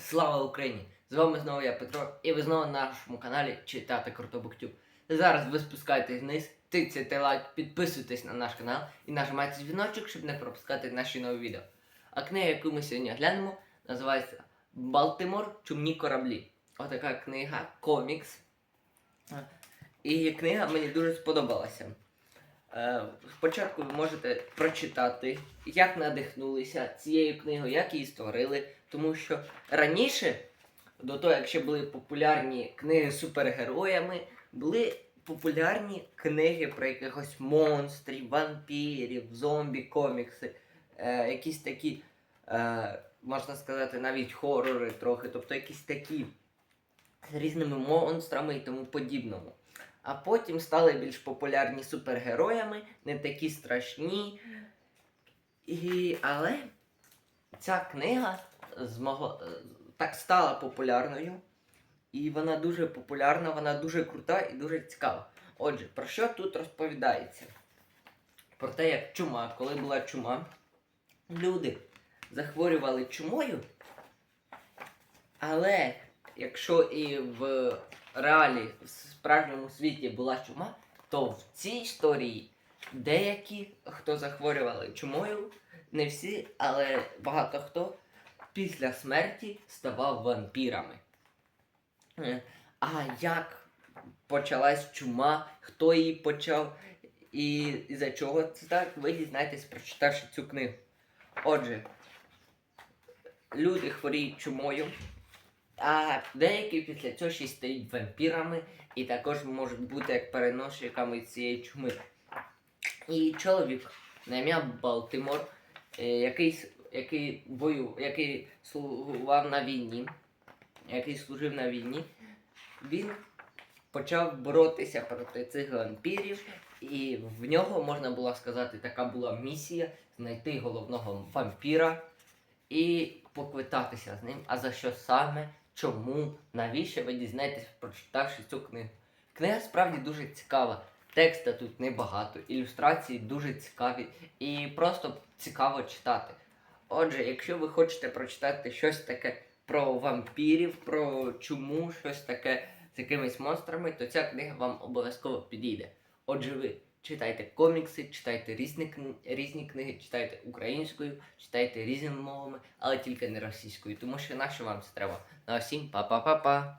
Слава Україні! З вами знову я Петро, і ви знову на нашому каналі Читати Круто Буктюб. Зараз ви спускаєтесь вниз, тицяйте лайк, підписуйтесь на наш канал і нажимайте дзвіночок, щоб не пропускати наші нові відео. А книга, яку ми сьогодні глянемо, називається Балтимор Чумні кораблі. Отака книга, комікс. І книга мені дуже сподобалася. Е, Спочатку ви можете прочитати, як надихнулися цією книгою, як її створили. Тому що раніше, до того, як ще були популярні книги з супергероями, були популярні книги про якихось монстрів, вампірів, зомбі, комікси, е, якісь такі, е, можна сказати, навіть хорори трохи, тобто якісь такі з різними монстрами і тому подібному. А потім стали більш популярні супергероями, не такі страшні. І... Але ця книга змогла, е, так стала популярною. І вона дуже популярна, вона дуже крута і дуже цікава. Отже, про що тут розповідається? Про те, як чума, коли була чума, люди захворювали чумою, але якщо і в реалі, в справжньому світі була чума, то в цій історії деякі, хто захворювали чумою, не всі, але багато хто після смерті ставав вампірами. Е, А як почалась чума, хто її почав і, і за чого це так, ви дізнаєтесь, прочитавши цю книгу. Отже, люди хворіють чумою, а деякі після цього ще й стають вампірами і також можуть бути як переносчиками цієї чуми. І чоловік на ім'я Балтимор, е, який, який, бою, який слугував на війні, який служив на війні, він почав боротися проти цих вампірів, і в нього, можна було сказати, така була місія знайти головного вампіра і поквитатися з ним. А за що саме, чому, навіщо ви дізнаєтесь, прочитавши цю книгу. Книга справді дуже цікава. Текста тут небагато, ілюстрації дуже цікаві і просто цікаво читати. Отже, якщо ви хочете прочитати щось таке про вампірів, про чуму, щось таке з якимись монстрами, то ця книга вам обов'язково підійде. Отже, ви читайте комікси, читайте різні, різні книги, читайте українською, читайте різними мовами, але тільки не російською, тому що наше вам це треба. На всім па-па-па-па!